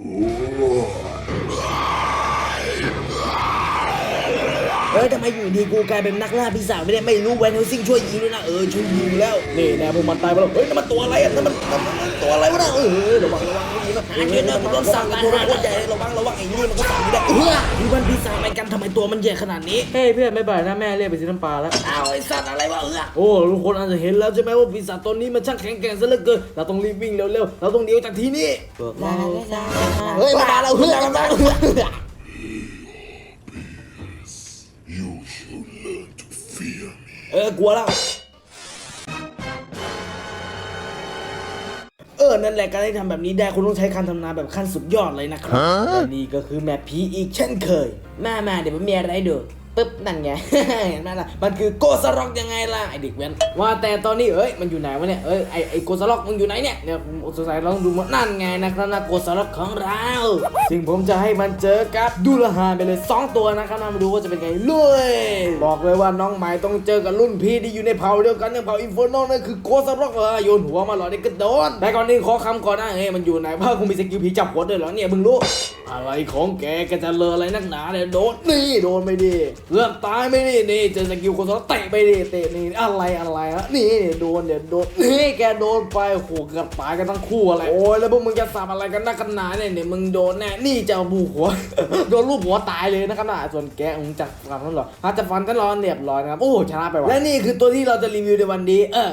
เออทำไมอยู่ดีกูกลายเป็นนักล่าปีศาจไม่ได้ไม่รู้แวนเฮลซิงช่วยยิงด้วยนะเออช่วยยิงแล้วนี่แน่พวกมันตายไปแล้วเฮ้ยนั่นมันตัวอะไรอะนั่นมันนั่นมันตัวอะไรวะน่ะเออระวังระวังให้ดีนะเออเนี่ยมันโดนสั่งกันตัวโคตรใหญ่เลยระวังระวังไอ้นี่มันก็สั่งไม่ได้เออนี่มันปีศาจอะไรกันทำไมตัวมันใหญ่ขนาดนี้เฮ้ยเพื่อนไม่บ่ายนะแม่เรียกไปซื้อน้ำปลาแล้วอ้าวไอ้สัตว์อะไรวะเออโอ้ทุกคนอาจจะเห็นแล้วใช่ไหมว่าปีศาจตัวนี้มันช่างแข็งแกร่งซะเหลือเกินเราต้องรีบวิ่งเร็วๆเราต้องเดียวจากที่นี่เฮ้ยมาแล้วเฮือมันมาแล้วเฮือ เออกลัวแล้วเออ นั่นแหละการที่ทำแบบนี้ได้คุณต้องใช้การทำนายแบบขั้นสุดยอดเลยนะครับและนี่ก็คือแมปผีอีกเช่นเคย มามาเดี๋ยวผมมีอะไรให้ดู ปึ๊บนั่นไงเห็นไหมล่ะมันคือโกสร็อกยังไงล่ะไอเด็กเว้นว่าแต่ตอนนี้เอ้ยมันอยู่ไหนวะเนี่ยเอ้ยไอไอโกสร็อกมันอยู่ไหนเนี่ยเนี่ยสงสัยลองดูมันนั่นไงนะครับนะโกสร็อกของเราซึ่งผมจะให้มันเจอกับดูลฮานไปเลย 2 ตัวนะครับนะมาดูว่าจะเป็นไงลุยบอกเลยว่าน้องใหม่ต้องเจอกับรุ่นพี่ที่อยู่ในเผ่าเดียวกันอย่างเผ่าอินฟอร์โนนั่นคือโกสร็อกเออโยนหัวมาหล่อได้กระโดนแต่ก่อนนี้ขอคำก่อนนะเฮ้ยมันอยู่ไหนบ้างคงมีสกิลผีจับหัวด้วยเหรอเนี่ยมึงรู้อะไรของแกแกจะเลออะไรนักหนาเนี่ยโดนนี่โดนไปดิเกือบตายไม่ดินี่เจอสกิลคนสองเตะไปดิเตะนี่อะไรอะไรฮะนี่โดนเดี๋ยวโดนนี่แกโดนไปโอ้โหเกือบตายกันทั้งคู่อะไรโอ้ยแล้วพวกมึงจะสับอะไรกันนักกันหนาเนี่ยเนี่ยมึงโดนแน่นี่จะเอาบูหัว โดนลูกหัวตายเลยนะครับนะส่วนแกมึงจักฟันนั่นเหรอถ้าจะฟันก็รอเรียบร้อยนะครับโอ้ชนะไปว่ะและนี่คือตัวที่เราจะรีวิวในวันนี้เออ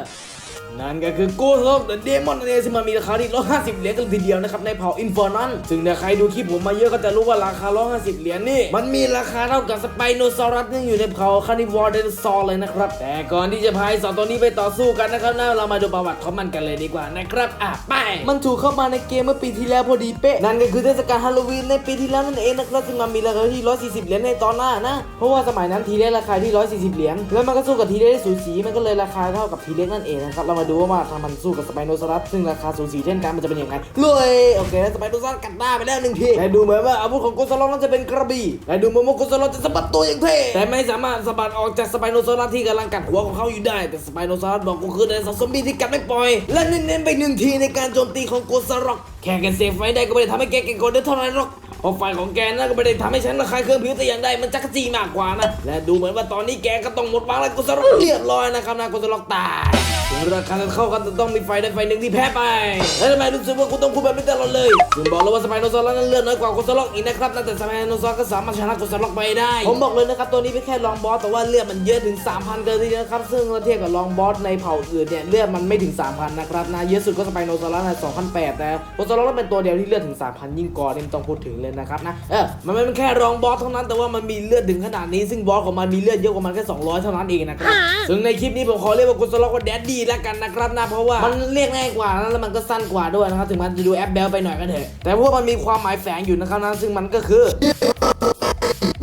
นั่นก็คือกูโลกเดอะเดมอนนั่นเองซึ่งมันมีราคาที่ 150 เหรียญกันทีเดียวนะครับในเผ่าอินฟอร์นอนซึ่งถ้าใครดูคลิปผมมาเยอะก็จะรู้ว่าราคา 150 เหรียญนี่ มันมีราคาเท่ากับสไปโนซอรัสที่อยู่ในเผ่าคานิวอร์เดนซอร์เลยนะครับ แต่ก่อนที่จะพายสองตัวนี้ไปต่อสู้กันนะครับนะเรามาดูประวัติของมันกันเลยดีกว่านะครับอะไป มันถูกเข้ามาในเกมเมื่อปีที่แล้วพอดีเป๊ะนั่นก็คือเทศกาลฮาโลวีนในปีที่แล้วนั่นเองนะครับซึ่งมันมีราคาที่ 140 เหรียญในตอนหน้านะเพราะว่าสมัยนั้นทีเล็กราคาที่ 140 เหรียญแล้วมันก็สู้กับทีเล็กได้สูสีมันก็เลยราคาเท่ากับทีเล็กนั่นเองนะครับเรามาดูว่าทางมันสู้กับสไปโนซอรัสซึ่งราคาสูสีเช่นกันมันจะเป็นยังไงเลยโอเคแล้วสไปโนซอรัสกัดหน้าไปแล้วหนึ่งทีแต่ดูเหมือนว่าอาวุธของโกซาลอนนั้นจะเป็นกระบี่แต่ดูเหมือนว่าโกซาลอนจะสะบัดตัวอย่างเท่แต่ไม่สามารถสะบัดออกจากสไปโนซอรัสที่กำลังกัดหัวของเขาอยู่ได้แต่สไปโนซอรัสบอกกูคือไดโนเสาร์ซอมบี้ที่กัดไม่ปล่อย และเน้นๆไปหนึ่งทีในการโจมตีของโกซาล็อกแค่แกเซฟไว้ได้ก็ไม่ได้ทำให้แกเก่งกว่าเดิมเท่าไหรหรอกเพราะไฟของแกนั่นก็ไม่ได้ทำให้ฉันระคายเคืองผิวแต่อย่างใดมันจักรจีมากกว่านะ และดูเหมือนว่าตอนนี้แกก็ต้องหมดหวังแล้วกุศลเรียบร้อยนะครับนะกุศลตายถึง ราคาจะเข้ากันแต่ต้องมีไฟได้ไฟหนึ่งที่แพ้ไปแล้วทำไมรู้สึกว่ากูต้องพูดแบบนี้ตลอดเลยคุณบอกเลยว่าสไปโนซอรัสนั้นเลือดน้อยกว่ากุศลอีกนะครับนะแต่สไปโนซอรัสก็สามารถชนะกุศลไปได้ ผมบอกเลยนะครับตัวนี้เป็นแค่ลองบอสแต่ว่าเลือดมันเยอะถึง 3,000เกินทีเดียวนะครับซึ่งเมื่อเทียบกับลองบอสในเผ่าอื่นเนี่ยเลือดมันไม่ถึง 3,000นะครับนะเยอะสุดก็สไปโนซอรัสใน2,800แต่กุศลเป็นตัวเดียวที่เลือดถึง 3,000 ยิ่งกอนี่ไม่ต้องพูดถึงเลยนะครับนะเออมันไม่เป็นแค่รองบอสเท่านั้นแต่ว่ามันมีเลือดถึงขนาดนี้ซึ่งบอสของมันมีเลือดเยอะกว่ามันแค่200 เท่านั้นเองนะครับซึ่งในคลิปนี้ผมขอเรียกว่ากุศลว่าแดดดี้แล้วกันนะครับนะเพราะว่ามันเรียกง่ายกว่านะแล้วมันก็สั้นกว่าด้วยนะครับถึงมันจะดูแอปเบลไปหน่อยก็เถอะแต่พวกมันมีความหมายแฝงอยู่นะครับนะซึ่งมันก็คือ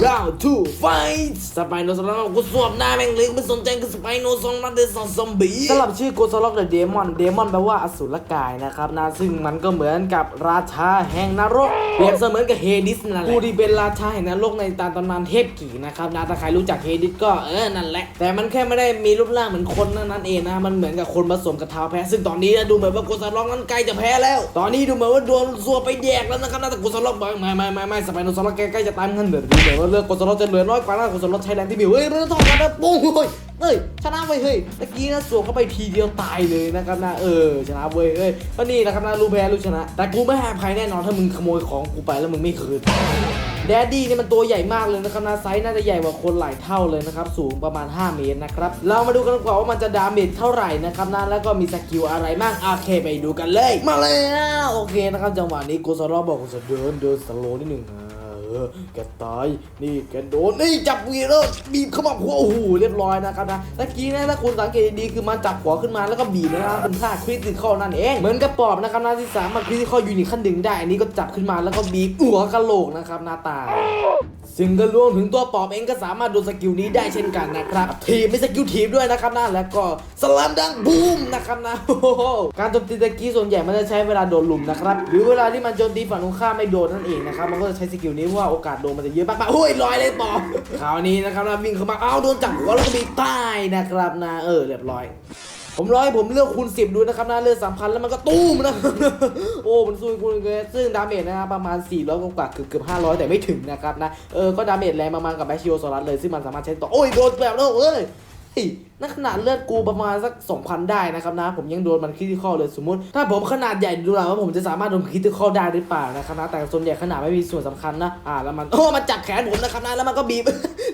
round two fight สไปโนซอรัสกูสวบหน้าแม่งเลยไม่สนใจคือสไปโนซอรัสเดซอนซอมบี้สำหรับชื่อโกซล็อกเดอะเดมอนเดมอนแปลว่าอสูรกายนะครับนะซึ่งมันก็เหมือนกับราชาแห่งนรกเปรียบเสมือนกับเฮดิสนั่นแหละผู้ที่เป็นราชาแห่งนรกในตามตำนานเทพกี่นะครับนะถ้าใครรู้จักเฮดิสก็เออนั่นแหละ แต่มันแค่ไม่ได้มีรูปร่างเหมือนคนนั่นเองนะมันเหมือนกับคนผสมกับเท้าแพ้ ซึ่งตอนนี้นะดูเหมือนว่าโกซล็อกนั้นใกล้จะแพ้แล้ว ตอนนี้ดูเหมือนว่าโดนซัวไปแยกแล้วนะครับนะแต่โกซล็อกบอกไม่ไม่ไม่ไม่สไปโนซอรัสใกล้ๆจะตายเหมือนกันเดี๋ยวดูเหมือนว่าเลือกโกซล็อกจะเหลือน้อยกว่านะโกซล็อกใช้แรงที่มีเฮ้ยเรื่องทองนะปุ้งเฮ้ยเฮ้ยชนะไปเฮ้ยตะกี้นะสวมเข้าไปทีเดียวตายเลยนะครับนะเออชนะเว้ยเฮ้ยก็นี่นะครับนะรู้แพ้รู้ชนะ แต่กูไม่ให้อภัยแน่นอนถ้ามึงขโมยของกูไปแล้วมึงไม่คืนแดดดี้เนี่ยมันตัวใหญ่มากเลยนะครับนะไซส์น่าจะใหญ่กว่าคนหลายเท่าเลยนะครับ สูงประมาณ 5 เมตรนะครับ เรามาดูกันดีกว่าว่ามันจะดาเมจเท่าไหร่นะครับนะแล้วก็มีสกิลอะไรบ้างโอเคไปดูกันเลย มาแล้วโอเคนะครับจังหวะนี้โกซาร่าบอกว่าจะเดินเดินสโลนิดหนึ่งอ่าเออแกตาย นี่แกโดน นี่จับวีแล้วบีบเข้ามาหัวโอ้โหเรียบร้อยนะครับนะตะกี้นะถ้าคุณสังเกตดีคือมันจับหัวขึ้นมาแล้วก็บีบนะครับเป็นท่าคริติคอลนั่นเอง เหมือนกับปอบนะครับนะที่สามารถคริติคอลยูนิตขั้นดึงได้ อันนี้ก็จับขึ้นมาแล้วก็บีบหัวกะโหลกนะครับหน้าตาซึ่งก็รวมถึงตัวปอบเองก็สามารถโดนสกิลนี้ได้เช่นกันนะครับ ทีมไม่สกิลทีมด้วยนะครับนะแล้วก็สลัมดังบูมนะครับนะการโจมตีตะกี้ส่วนใหญ่มันจะใช้เวลาโดนลุมนะครับหรือเวลาที่มันโจมตีฝั่งตรงข้ามไม่โดนนั่นเองนะครับมันก็จะใช้สกิลนี้ว่าโอกาสโดนมันจะเยอะมากๆโอ้ยลอยเลยปอบคราวนี้นะครับนะวิ่งเข้ามาอ้าวโดนจับหัวแล้วก็มีใต้นะครับนะเออเรียบร้อย ผมร้อยผมเลือกคูณ10 ดูนะครับนะเลือกสามพันแล้วมันก็ตู้มนะโอ้มันสู้คุณเลยซึ่งดาเมจนะครับประมาณ 400กว่าเกือบเกือบ500 แต่ไม่ถึงนะครับนะเออก็ดาเมจแรงประมาณกับแบชิโอซอรัสเลยซึ่งมันสามารถใช้ต่อโอ้ยโดนแบบแล้วเอ้ย นั่นขนาดเลือดกูประมาณสัก2,000 ได้นะครับนะ ผมยังโดนมันคริติคอลเลยสมมติ ถ้าผมขนาดใหญ่ดูแล้วว่าผมจะสามารถโดนคริติคอลได้หรือเปล่านะครับนะ แต่ส่วนใหญ่ขนาดไม่มีส่วนสำคัญนะ อ่าแล้วมันโอ้มันจับแขนผมนะครับนะแล้วมันก็บีบ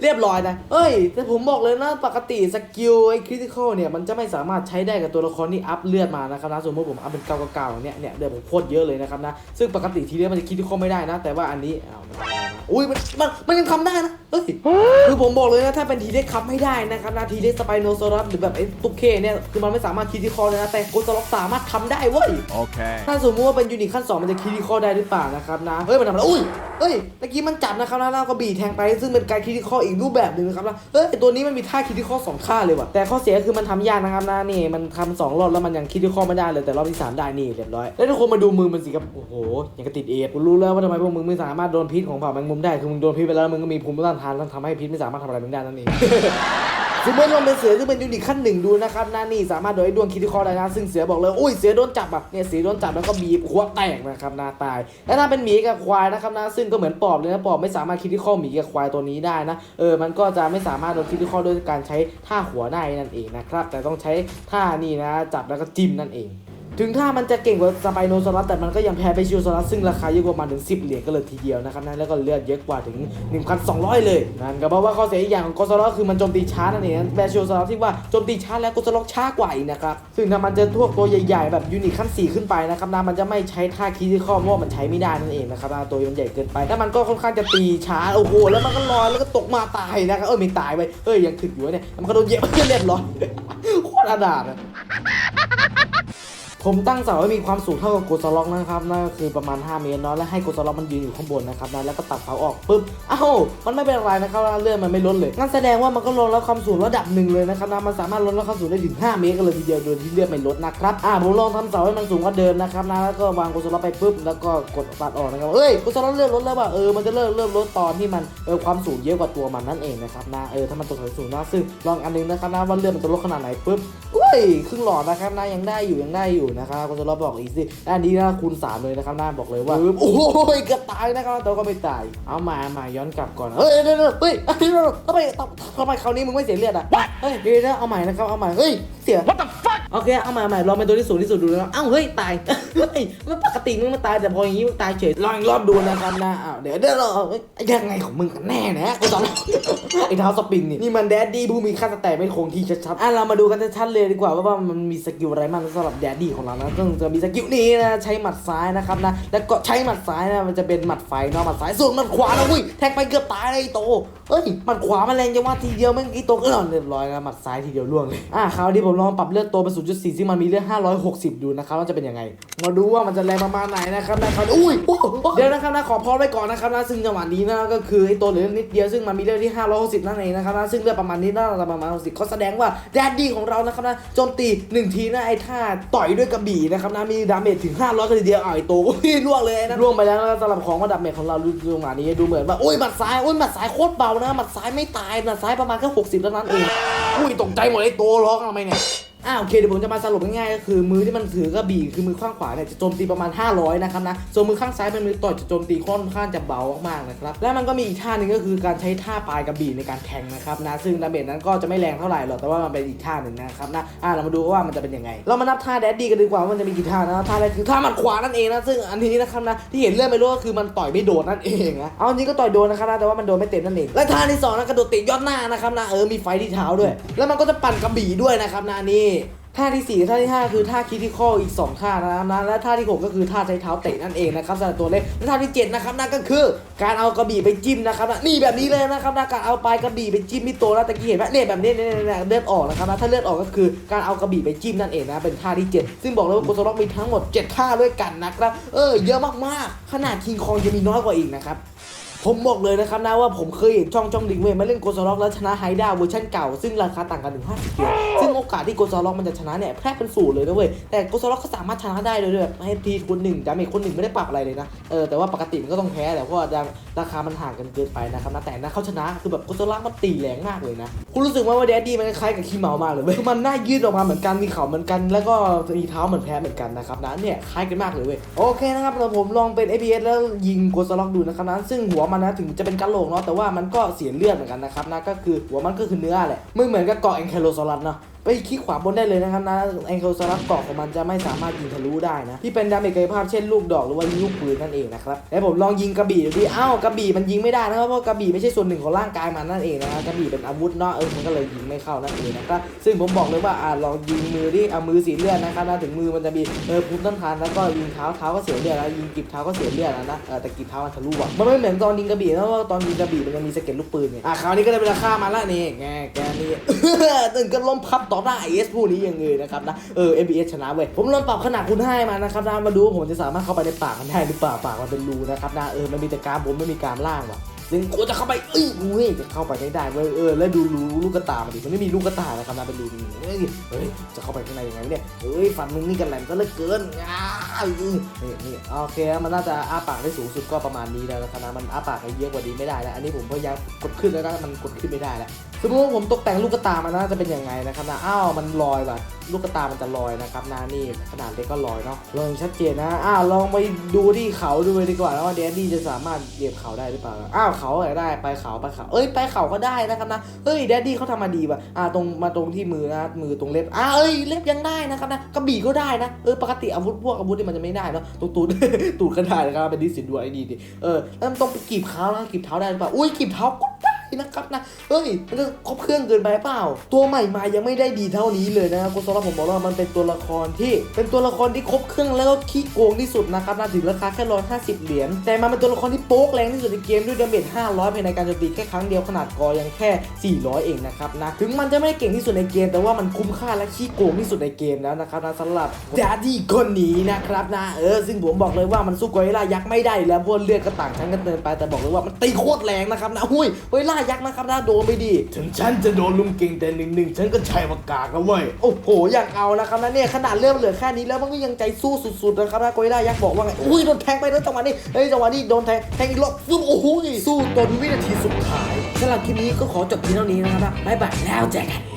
เรียบร้อยนะเอ้ย แต่ผมบอกเลยนะปกติสกิลไอ้คริติคอลเนี่ยมันจะไม่สามารถใช้ได้กับตัวละครที่อัพเลือดมานะครับนะสมมติผมอัพเป็นเก้าเก้าเนี่ยเนี่ยเดือดผมโคตรเยอะเลยนะครับนะซึ่งปกติทีเดียวมันจะคริติคอลไม่ได้นะ แต่ว่าอันนี้อ้าวอุ้ยมันมันมันยังทำได้นะเฮ้ยคือผมบอกเลยนะถ้าเป็นทีเด็กคับไม่ได้นะครับนะทีเด็กสไปโนซอรัสหรือแบบไอ้ตุ๊กเคเนี่ยคือมันไม่สามารถคิดที่คอเลยนะแต่โกสล็อกสามารถทำได้เว้ย Okay. ถ้าสมมติว่าเป็นยูนิตขั้น 2 มันจะคิดที่คอได้หรือเปล่านะครับนะเฮ้ยมันทำอะไรอุ้ยเฮ้ยตะกี้มันจับนะครับนะแล้วก็บีบแทงไปซึ่งเป็นการคิดที่คออีกรูปแบบหนึ่งนะครับนะเฮ้ยไอ้ตัวนี้มันมีท่าคิดที่คอสองท่าเลยว่ะแต่ข้อเสียคือมันทำยากนะครับนะนี่มันทำสองรอบแล้วมันยังคิดที่คอไม่ได้เลยแต่รอบที่สามได้นี่เรียบร้อยแล้วทุกคนมาดูมือมันสิครับโอ้โหยังกระติดเอดกูรู้แล้วว่าทำไมพวกมึงไม่สามารถโดนพิษของเผ่าแมงมุมได้คือมึงโดนพิษไปแล้วมึงก็มีภูมิต้านทานทำให้พิษไม่สามารถทำอะไรมึงได้นั่นเอง สมมติลองเป็นเสือซึ่งเป็นยูนิตขั้นหนึ่งดูนะครับนานี่สามารถโดนไอ้ดวงคิดที่คอได้นะซึ่งเสือบอกเลยอุ้ยเสือโดนจับอะเนี่ยเสือโดนจับแล้วก็บีบหัวแตกนะครับนาตาย และถ้าเป็นหมีกับควายนะครับนะซึ่งก็เหมือนปอบเลยนะปอบไม่สามารถคิดที่ข้อหมีกับควายตัวนี้ได้นะเออมันก็จะไม่สามารถโดนคิดที่ข้อด้วยการใช้ท่าหัวได้นั่นเองนะครับแต่ต้องใช้ท่านี่นะจับแล้วก็จิ้มนั่นเอง ถึงถ้ามันจะเก่งกว่าสไปโนซอรัสแต่มันก็ยังแพ้ไปชิวซอรัสซึ่งราคาเยอะกว่ามันถึง 10 เหรียญก็เลยทีเดียวนะครับนะแล้วก็เลือดเยอะกว่าถึง 1,200 เลยนั่นก็เพราะว่าข้อเสียอีกอย่างของโกซอรัสคือมันโจมตีช้านั่นเองแบชิวซอรัสที่ว่าโจมตีช้าแล้วโกซอรัสช้ากว่าอีกนะครับซึ่งถ้ามันจะพวกตัวใหญ่ๆ แบบยูนิตขั้น 4 ขึ้นไปนะครับนะมันจะไม่ใช้ท่าคีที่ข้อเพราะว่ามันใช้ไม่ได้นั่นเองนะครับนะตัวมันใหญ่เกินไปแล้วมันก็ค่อนข้างจะตีช้าโอ้โหแล้วมันก็ลอยแล้วก็ตกมาตายนะครับเออไม่ตายไปเอ้ยยังถึกอยู่เนี่ยแล้วมันก็โดนเหยียบเรียบร้อยโคตรอนาถอะ ผมตั้งเสาให้มีความสูงเท่ากับโกสล็อกนะครับนั่นก็คือประมาณ 5 เมตรเนาะและให้โกสล็อกมันยืนอยู่ข้างบนนะครับนะแล้วก็ตัดเสาออกปุ๊บอ้าวมันไม่เป็นไรนะครับเลื่อนมันไม่ลดเลยงั้นแสดงว่ามันก็ลดแล้วความสูงระดับหนึ่งเลยนะครับนะมันสามารถลดแล้วความสูงได้ถึง 5 เมตรกันเลยทีเดียวโดยที่เลื่อนไม่ลดนะครับอ่าผมลองทำเสาให้มันสูงกว่าเดิมนะครับนะแล้วก็วางโกสล็อกไปปุ๊บแล้วก็กดตัดออกนะครับเอ้ยโกสล็อกเลื่อนลดแล้วว่ะเออมันจะเริ่มเริ่มลดตอนที่มันเออความสูงเยอะกว่าตัวมันนั่นเองนะครับนะเออถ้ามันตัวสูงนะซึ่งลองอันนึงนะครับนะว่าเลื่อนมันจะลดขนาดไหนปุ๊บอุ ยครึ่งหลอดนะครับนะยังได้อยู่ยังได้อยู่นะครับคุณจะรอบอกอีกสิและอันนี้นะคูณสามเลยนะครับน้าบอกเลยว่าโอ้ยเกือบตายนะครับแต่ก็ไม่ตายเอามามาย้อนกลับก่อนเฮ้ยเดี๋ยวเดี๋ยวเฮ้ยเดี๋ยวทำไมทำไมคราวนี้มึงไม่เสียเลือดอะเฮ้ยเดี๋ยวนะเอาใหม่นะครับเอาใหม่เฮ้ยเสีย What the fuck โอเคเอาใหม่เอาใหม่ลองเป็นตัวที่สูงที่สุดดูนะเอ้าเฮ้ยตายเฮ้ยมันปกติมึงมันตายแต่พออย่างนี้มึงตายเฉยลองอีกรอบดูนะครับนะอ้าวเดี๋ยวเดี๋ยวเราเอ้ยยังไงของมึงกันแน่นะกูสอนไอ้เท้าสปริงนี่นี่มันแดดดี้ผู้มีค่าสแตทไม่คงที่ชัดๆอะเรามาดูกันชัดๆเลยดีกว่าว่าว่ามันมีสกิลอะไรบ้างสำหรับแดดดี้ของเรานะซึ่งจะมีสกิลนี้นะใช้หมัดซ้ายนะครับนะแล้วก็ใช้หมัดซ้ายนะมันจะเป็นหมัดไฟเนาะหมัดซ้ายส่วนหมัดขวานะอุ้ยแทงไปเกือบตายเลยโตเอ้ยหมัดขวามันแรงจังว่าทีเดียวแม่งอ้โตก็เรียบร้อยนะหมัดซ้ายทีเดียวล่วงเลยอะคราวนี้ผมลองปรับเลือดโตเป็น0.4ซึ่งมันมีเลือด560ดูนะครับว่าจะเป็นยังไง มาดูว่ามันจะแรงประมาณไหนนะครับนะครับอุ้ยเดี๋ยวนะครับนะขอพอไว้ก่อนนะครับนะซึ่งจังหวะนี้นะก็คือไอ้ตัวเหลือนิดเดียวซึ่งมันมีเลือดที่560นั่นเองนะครับนะซึ่งเลือดประมาณนี้น่าจะประมาณ60ก็แสดงว่าแดดดี้ของเรานะครับนะโจมตีหนึ่งทีนะไอ้ท่าต่อยด้วยกระบี่นะครับนะมีดาเมจถึง 500กันทีเดียวอะไอ้ตัวอุ้ยล่วงเลยนะล่วงไปแล้วนะสำหรับของระดับเมจของเราดูงหวานี้ดูเหมือนว่าโอ้ยหมัดซ้ายโอ้ยหมัดซ้ายโคตรเบานะหมัดซ้ายไม่ตายหมัดซ้ายประมาณแค่60เท่านั้นเองอุ้ยตกใจหมดไอ้ตัวร้องทำไมเนี่ย อ่าโอเคเดี๋ยวผมจะมาสรุปง่ายๆก็คือมือที่มันถือกระบี่คือมือข้างขวาเนี่ยจะโจมตีประมาณ 500 นะครับนะส่วนมือข้างซ้ายเป็นมือต่อยจะโจมตีค่อนข้างจะเบามากๆนะครับและมันก็มีอีกท่าหนึ่งก็คือการใช้ท่าปลายกระบี่ในการแทงนะครับนะซึ่งดาเมจนั้นก็จะไม่แรงเท่าไหร่หรอกแต่ว่ามันเป็นอีกท่าหนึ่งนะครับนะอ่าเรามาดูว่ามันจะเป็นยังไง เรามานับท่าแดดดี้กันดีกว่าว่ามันจะมีกี่ท่านะท่าแรกคือท่าหมัดขวานั่นเองนะซึ่งอันนี้นะครับนะที่เห็นเลื่อนไปรู้ก็คือมันต่อยไม่โดนนั่นเองนะเอาจริงก็ต่อยโดนนะครับนะแต่ว่ามันโดนไม่เต็มนั่นเองและท่าที่สองนะกระโดดเตะยอดหน้านะครับนะเออมีไฟที่เท้าด้วย แล้วมันก็จะปั่นกระบี่ด้วยนะครับนะนี่ ท่าที่4ท่าที่ 5 คือท่าคิที่ข้ออีก 2 ท่านะครับนะและท่าที่ 6 ก็คือท่าใช้เท้าเตะนั่นเองนะครับสำหรับตัวเล็กและท่าที่ 7 นะครับนั่นก็คือการเอากระบี่ไปจิ้มนะครับนะนี่แบบนี้เลยนะครับนะการเอาปลายกระบี่ไปจิ้มที่ตัวแล้วตะกี้เห็นไหมเนี่ยแบบนี้เนี่ยเนี่ยเนี่ยเลือดออกนะครับนะถ้าเลือดออกก็คือการเอากระบี่ไปจิ้มนั่นเองนะเป็นท่าที่ 7 ซึ่งบอกเลยว่าโกโซล็อกมีทั้งหมด 7 ท่าด้วยกันนะครับเออเยอะมากๆ ขนาดคิงคองจะมีน้อยกว่าอีกนะครับ ผมบอกเลยนะครับนะว่าผมเคยเห็นช่องช่องดิงเวยมาเล่นโกสล็อกแล้วชนะไฮด้าเวอร์ชันเก่าซึ่งราคาต่างกันถึง50เยนซึ่งโอกาสที่โกซาล็อกมันจะชนะเนี่ยแทบเป็นศูนย์เลยนะเว้ยแต่โกซาล็อกก็สามารถชนะได้เลยด้วยให้ทีคนหนึ่งดาเมจคนหนึ่งไม่ได้ปรับอะไรเลยนะเออแต่ว่าปกติมันก็ต้องแพ้แหละเพราะว่าราคามันห่างกันเกินไปนะครับนะแต่นะเขาชนะคือแบบโกซาล็อกมันตีแรงมากเลยนะคุณรู้สึกไหมว่าแดดดี้มันคล้ายกับขี้เมามากเลยเว้ยคือมันหน้ายืดออกมาเหมือนกันมีเขาเหมือนกัน แล้วก็มีเท้าเหมือนแพ้เหมือนกันนะครับนะเนี่ยคล้ายกันมากเลยเว้ยโอเคนะครับเราผมลองเป็น APS แล้วยิงโกซาล็อกดูนะครับนะซึ่งหัวมันนะถึงจะเป็นกะโหลกเนาะแต่ว่ามันก็เสียเลือดเหมือนกันนะครับนะก็คือหัวมันก็คือเนื้อแหละไม่เหมือนกับเกาะแองเคโลซอรัสเนาะ ไปคลิกขวาบนได้เลยนะครับนะแองเกิลสลับเกาะของมันจะไม่สามารถยิงทะลุได้นะ ที่เป็นดาเมจกายภาพเช่นลูกดอกหรือว่าลูกปืนนั่นเองนะครับแล้วผมลองยิงกระบี่ดูดิอ้าวกระบี่มันยิงไม่ได้นะครับเพราะกระบี่ไม่ใช่ส่วนหนึ่งของร่างกายมันนั่นเองนะครับกระบี่เป็นอาวุธเนาะเออมันก็เลยยิงไม่เข้านั่นเองนะครับซึ่งผมบอกเลยว่าอ่าลองยิงมือดิเอามือสีเลือดนะครับนะถึงมือมันจะมีเออพุ่ต้นทานแล้วก็ยิงเท้าเท้าก็เสียเลือดแล้วยิงกีบเท้าก็เสียเลือดแล้วนะแต่กีบเท้ามันทะลุอะมันไม่เหมือนตอนยิงกระบี่นะเพราะว่าตอนยิงกระบี่มันยังมีสเก็ดลูกปืนไงอะคราวนี้ก็ได้เวลาฆ่ามันละนี่แกแกนี่ตึงก็ล้มพับตอหน้าเอสพวกนี้ยังไงนะครับนะเออ MBS ชนะเว้ยผมลองปรับขนาดคุณให้มานะครับนะมาดูว่าผมจะสามารถเข้าไปในปากมันได้หรือเปล่าปากมันเป็นรูนะครับนะเออมันมีแต่กรามผมไม่มีกรามล่างว่ะซึ่งกูจะเข้าไปเอ้ยกูเฮ้ยจะเข้าไปไม่ได้เว้ยเออแล้วดูรูลูกกระตามันดิมันไม่มีลูกกระตานะครับนะเป็นรูนี้เฮ้ยเฮ้ยจะเข้าไปข้างในยังไงเนี่ยเฮ้ยฟันมึงนี่กันแหลมซะเหลือเกินอ้าวนี่นี่โอเคมันน่าจะอ้าปากได้สูงสุดก็ประมาณนี้แล้วนะครับนะมันอ้าปากไปเยอะกว่านี้ไม่ได้แล้วอันนี้ผมพยายามกดขึ้นแล้วนะมันกดขึ้นไม่ได้แล้ว สมมติว่าผมตกแต่งลูกกระตามันน่าจะเป็นยังไงนะครับนะอ้าวมันลอยแบบลูกกระตามันจะลอยนะครับนะนี่ขนาดเล็กก็ลอยเนาะลองชัดเจนนะอ้าวลองไปดูที่เขาดูเลยดีกว่านว่าแดนดี้จะสามารถเหยียบเขาได้หรือเปล่าอ้าวเขาอะไรได้ไปเขาไปเขาเอ้ยไปเขาก็ได้นะครับนะเฮ้ยแดนดี้เขาทำมาดีป่ะอ่าตรงมาตรงที่มือนะมือตรงเล็บอ้าเอ้ยเล็บยังได้นะครับนะกระบี่ก็ได้นะเออปกติอาวุธพวกอาวุธที่มันจะไม่ได้เนาะตรงตูดตูดก็ได้นะครับเป็นดิสินด้วยไอ้นี่ดิเออแล้วต้องไปกีบเท้านะกีบเท้าได้หรือเปล่าอุ้ยกีบเท้าก็ได้ นะครับนะ เฮ้ย มันจะครบเครื่องเกินไปเปล่า ตัวใหม่มายังไม่ได้ดีเท่านี้เลยนะครับคุณโซล่าผมบอกว่ามันเป็นตัวละครที่ เป็นตัวละครที่ครบเครื่องแล้วก็ขี้โกงที่สุดนะครับนะถึงราคาแค่ร้อยห้าสิบเหรียญ แต่มันเป็นตัวละครที่โป๊กแรงที่สุดในเกมด้วยดาเมจ500ภายในการโจมตีแค่ครั้งเดียวขนาดกอยังแค่ 400 เองนะครับนะ ถึงมันจะไม่ได้เก่งที่สุดในเกม แต่ว่ามันคุ้มค่าและขี้โกงที่สุดในเกมแล้วนะครับนะสำหรับดาดี้คนนี้นะครับนะ เออ ซึ่งผมบอกเลยว่ามันสู้กอริลลายักษ์ไม่ได้แล้วพราะเลือดก็ต่างชั้นกันเกินไปแต่บอกเลยว่ามันตีโคตรแรงนะครับนะหุ้ยกอริลลายักษ์นะครับนะโดนไม่ดี ถึงฉันจะโดนลุมเก่งแต่หนึ่งหนึ่งฉันก็ใช้ปากกาแล้วเว้ยโอ้โหอยากเอานะครับนะเนี่ยขนาดเลือดเหลือแค่นี้แล้วมันก็ยังใจสู้สุดๆนะครับนะโกยล่ายักษ์บอกว่าไงอุ้ยโดนแทงไปแล้วจังหวะนี้เฮ้ยจังหวะนี้โดนแทงแทงอีกรอบฟึ่มโอ้โหสู้จนวินาทีสุดท้ายสำหรับคลิปนี้ก็ขอจบเพียงเท่านี้นะครับนะบ๊ายบายแล้วเจอกัน